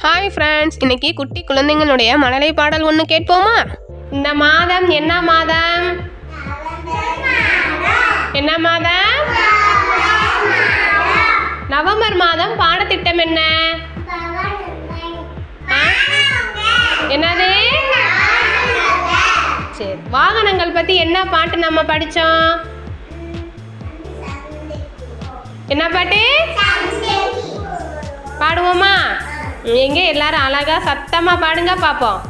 Hi friends இன்னைக்கு குட்டி குழந்தைங்களுடைய மழலை பாடல் ஒன்று கேட்போமா? இந்த மாதம் என்ன மாதம்? என்ன மாதம்? நவம்பர் மாதம் பாடத்திட்டம் என்ன? என்னது? சரி வாகனங்கள் பத்தி என்ன பாட்டு நம்ம படிச்சோம்? என்ன பாட்டு? எங்க எல்லாரும் அழகா சத்தமா பாடுங்க பாப்போம்.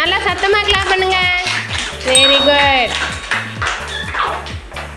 நல்லா சத்தமாக கிளாப் பண்ணுங்க. Very good